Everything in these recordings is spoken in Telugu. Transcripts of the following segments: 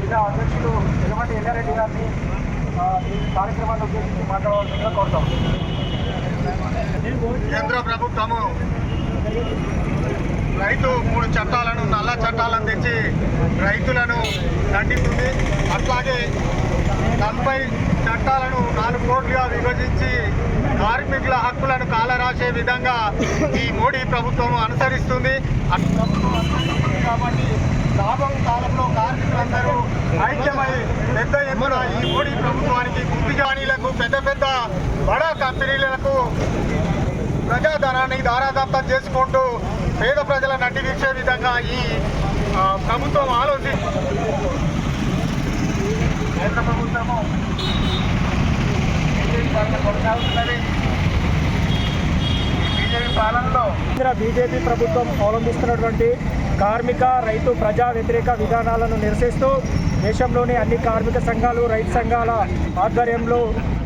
జిల్లా అధ్యక్షులు ఎలుమంటి ఎల్లారెడ్డి గారిని ఈ కార్యక్రమాన్ని ఉద్దేశించి మాట్లాడవలసిందిగా కోరుతాం. కేంద్ర ప్రభుత్వము రైతు మూడు చట్టాలను నల్ల చట్టాలను తెచ్చి రైతులను దండిస్తుంది. అట్లాగే నలభై చట్టాలను నాలుగు కోట్లుగా విభజించి కార్మికుల హక్కులను కాలరాసే విధంగా ఈ మోడీ ప్రభుత్వం అనుసరిస్తుంది. కాబట్టి లాభం కాలంలో కార్మికులందరూ ఐక్యమై పెద్ద ఎత్తున ఈ మోడీ ప్రభుత్వానికి గుర్తిజానీలకు పెద్ద పెద్ద బడా కంపెనీలకు ప్రజాధనాన్ని దారాదత్తం చేసుకుంటూ పేద ప్రజల నడ్డి విధంగా ఈ ప్రభుత్వం ఆలోచి కేంద్ర ప్రభుత్వము బీజేపీ పాలన కొనసాగుతున్నది బీజేపీ పాలనలో కేంద్ర బీజేపీ ప్రభుత్వం అవలంబిస్తున్నటువంటి కార్మిక రైతు ప్రజా వ్యతిరేక విధానాలను నిరసిస్తూ దేశంలోని అన్ని కార్మిక సంఘాలు రైతు సంఘాల ఆధ్వర్యంలో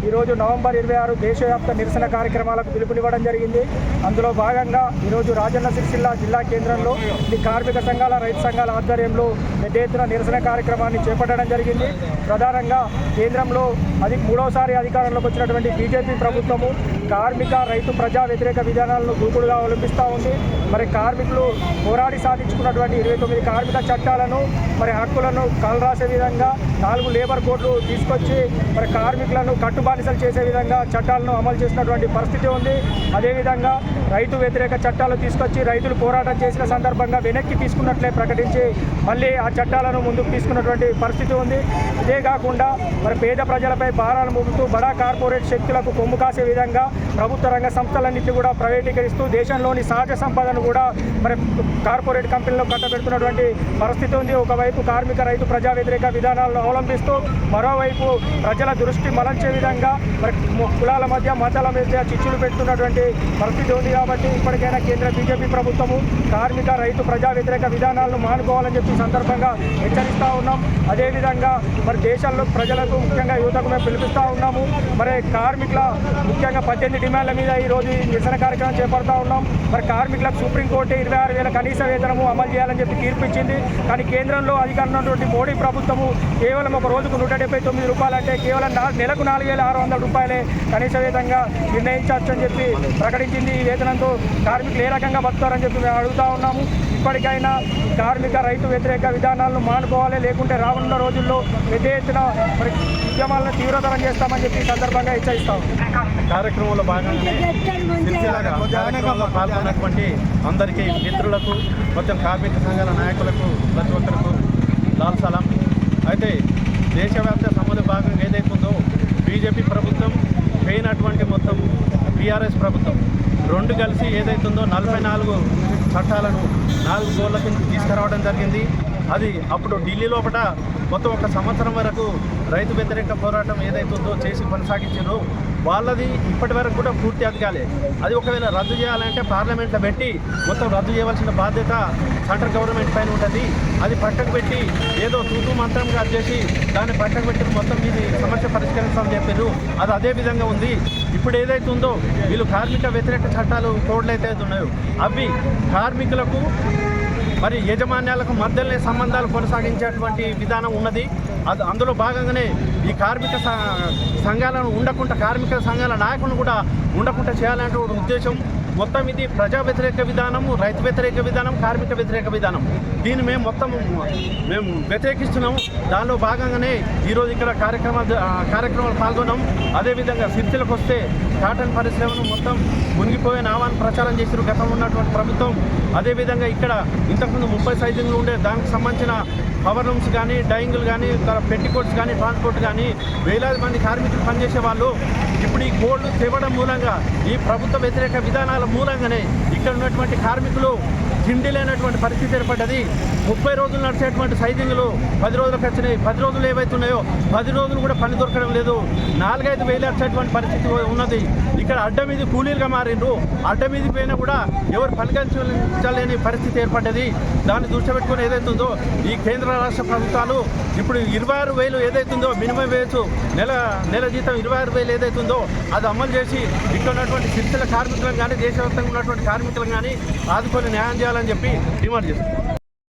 ఈరోజు నవంబర్ ఇరవై ఆరు దేశవ్యాప్త నిరసన కార్యక్రమాలకు పిలుపునివ్వడం జరిగింది. అందులో భాగంగా ఈరోజు రాజన్న సిరిసిల్ల జిల్లా కేంద్రంలో ఈ కార్మిక సంఘాల రైతు సంఘాల ఆధ్వర్యంలో పెద్ద ఎత్తున నిరసన కార్యక్రమాన్ని చేపట్టడం జరిగింది. ప్రధానంగా కేంద్రంలో అది మూడవసారి అధికారంలోకి వచ్చినటువంటి బీజేపీ ప్రభుత్వము కార్మిక రైతు ప్రజా వ్యతిరేక విధానాలను దూకుడుగా అవలంబిస్తూ ఉంది. మరి కార్మికులు పోరాడి సాధించుకున్నటువంటి ఇరవై తొమ్మిది కార్మిక చట్టాలను మరి హక్కులను కలరాసే విధంగా నాలుగు లేబర్ కోడ్లు తీసుకొచ్చి మరి కార్మికులను బానిసలు చేసే విధంగా చట్టాలను అమలు చేసినటువంటి పరిస్థితి ఉంది. అదేవిధంగా రైతు వ్యతిరేక చట్టాలు తీసుకొచ్చి రైతులు పోరాటం చేసిన సందర్భంగా వెనక్కి తీసుకున్నట్లే ప్రకటించి మళ్ళీ ఆ చట్టాలను ముందుకు తీసుకున్నటువంటి పరిస్థితి ఉంది. ఇదే కాకుండా మరి పేద ప్రజలపై భారాలు మోపుతూ బడా కార్పొరేట్ శక్తులకు కొమ్ము కాసే విధంగా ప్రభుత్వ రంగ సంస్థలన్నింటినీ కూడా ప్రైవేటీకరిస్తూ దేశంలోని సహజ సంపదను కూడా మరి కార్పొరేట్ కంపెనీలో కట్టబెడుతున్నటువంటి పరిస్థితి ఉంది. ఒకవైపు కార్మిక రైతు ప్రజా వ్యతిరేక విధానాలను అవలంబిస్తూ మరోవైపు ప్రజల దృష్టి మలంచే విధంగా మరి కులాల మధ్య మతాల మధ్య చిచ్చులు పెడుతున్నటువంటి పరిస్థితి ఉంది కాబట్టి ఇప్పటికైనా కేంద్ర బీజేపీ ప్రభుత్వము కార్మిక రైతు ప్రజా వ్యతిరేక విధానాలను మానుకోవాలని చెప్పి సందర్భంగా హెచ్చరిస్తూ ఉన్నాం. అదేవిధంగా మరి దేశంలో ప్రజలకు ముఖ్యంగా యువతకు మేము పిలిపిస్తూ ఉన్నాము. మరి కార్మికుల ముఖ్యంగా పద్దెనిమిది డిమాండ్ల మీద ఈరోజు నిరసన కార్యక్రమం చేపడతా ఉన్నాం. మరి కార్మికులకు సుప్రీంకోర్టు ఇరవై ఆరు వేల కనీస వేతనము అమలు చేయాలని చెప్పి తీర్పు ఇచ్చింది కానీ కేంద్రంలో అధికారంలో మోడీ ప్రభుత్వము కేవలం ఒక రోజుకు నూట డెబ్బై తొమ్మిది రూపాయలు అంటే కేవలం నెలకు నాలుగు వేల ఆరు వందల రూపాయలే కనీస వేతంగా నిర్ణయించవచ్చు అని చెప్పి ప్రకటించింది. ఈ వేతనంతో కార్మికులు ఏ రకంగా బతుకుతారని చెప్పి మేము అడుగుతా ఉన్నాము. ఇప్పటికైనా కార్మిక రైతు వ్యతిరేక విధానాలను మానుకోవాలి లేకుంటే రానున్న రోజుల్లో పెద్ద ఎత్తున ఉద్యమాలను తీవ్రతరం చేస్తామని చెప్పి సందర్భంగా హెచ్చరిస్తాం. కార్యక్రమంలో భాగంగానే పాల్గొన్నటువంటి అందరికీ మిత్రులకు మొత్తం కార్మిక సంఘాల నాయకులకు ప్రతి ఒక్కరికి లాల్ సలాం. అయితే దేశవ్యాప్త సమ్మెలో భాగంగా ఏదైతుందో బీజేపీ ప్రభుత్వం పోయినటువంటి మొత్తం బీఆర్ఎస్ ప్రభుత్వం. రెండు కలిసి ఏదైతుందో నలభై నాలుగు చట్టాలను నాలుగు గోళ్ళ కింద తీసుకురావడం జరిగింది. అది అప్పుడు ఢిల్లీ లోపల మొత్తం ఒక సంవత్సరం వరకు రైతు వ్యతిరేక పోరాటం ఏదైతుందో చేసి కొనసాగించారో. వాళ్ళది ఇప్పటి వరకు కూడా పూర్తి అదగాలి అది ఒకవేళ రద్దు చేయాలంటే పార్లమెంట్లో పెట్టి మొత్తం రద్దు చేయవలసిన బాధ్యత సెంట్రల్ గవర్నమెంట్ పైన ఉంటుంది. అది పక్కకు పెట్టి ఏదో తూతూ మంత్రంగా చేసి దాన్ని పక్కకు పెట్టి మొత్తం ఇది సమస్య పరిష్కరిస్తామని చెప్పారు. అది అదే విధంగా ఉంది. ఇప్పుడు ఏదైతే ఉందో వీళ్ళు కార్మిక వ్యతిరేక చట్టాలు కోడ్లు అయితే ఉన్నాయో అవి కార్మికులకు మరి యజమాన్యాలకు మధ్యలోనే సంబంధాలు కొనసాగించేటువంటి విధానం ఉన్నది. అది అందులో భాగంగానే ఈ కార్మిక సంఘాలను ఉండకుండా కార్మిక సంఘాల నాయకులను కూడా ఉండకుండా చేయాలనే ఒక ఉద్దేశం. మొత్తం ఇది ప్రజా వ్యతిరేక విధానం రైతు వ్యతిరేక విధానం కార్మిక వ్యతిరేక విధానం. దీన్ని మేము మొత్తం మేము వ్యతిరేకిస్తున్నాము. దానిలో భాగంగానే ఈరోజు ఇక్కడ కార్యక్రమాలు కార్యక్రమాలు పాల్గొన్నాం. అదేవిధంగా సిరిసిలకు వస్తే కాటన్ పరిశ్రమను మొత్తం మునిగిపోయిన ఆహ్వాన ప్రచారం చేసిన గతంలో ఉన్నటువంటి ప్రభుత్వం. అదేవిధంగా ఇక్కడ ఇంతకుముందు ముప్పై సైజులు ఉండే దానికి సంబంధించిన పవర్ రూమ్స్ కానీ డైయింగ్లు కానీ పెట్టికోట్స్ కానీ ట్రాన్స్పోర్ట్ కానీ వేలాది మంది కార్మికులు పనిచేసే వాళ్ళు ఇప్పుడు ఈ కోళ్ళు తేవడం మూలంగా ఈ ప్రభుత్వ వ్యతిరేక విధానాల మూలంగానే ఇక్కడ ఉన్నటువంటి కార్మికులు తిండి లేనటువంటి పరిస్థితి ఏర్పడ్డది. ముప్పై రోజులు నడిచేటువంటి సైజింగ్లు పది రోజులకు వచ్చినాయి పది రోజులు ఏవైతున్నాయో పది రోజులు కూడా పని దొరకడం లేదు. నాలుగైదు వేలు వచ్చేటువంటి పరిస్థితి ఉన్నది. ఇక్కడ అడ్డ మీద కూలీలుగా మారిండ్రు. అడ్డ మీద పోయినా కూడా ఎవరు పనికించలేని పరిస్థితి ఏర్పడ్డది. దాన్ని దృష్టి పెట్టుకుని ఏదైతుందో ఈ కేంద్ర రాష్ట్ర ప్రభుత్వాలు ఇప్పుడు ఇరవై ఆరు వేలు ఏదైతుందో మినిమం వేయచ్చు నెల నెల జీతం ఇరవై ఆరు వేలు ఏదైతుందో అది అమలు చేసి ఇక్కడ ఉన్నటువంటి శిక్షల కార్మికులను కానీ దేశవ్యాప్తంగా ఉన్నటువంటి కార్మికులను కానీ ఆదుకొని న్యాయం చేయాలని చెప్పి డిమాండ్ చేస్తాం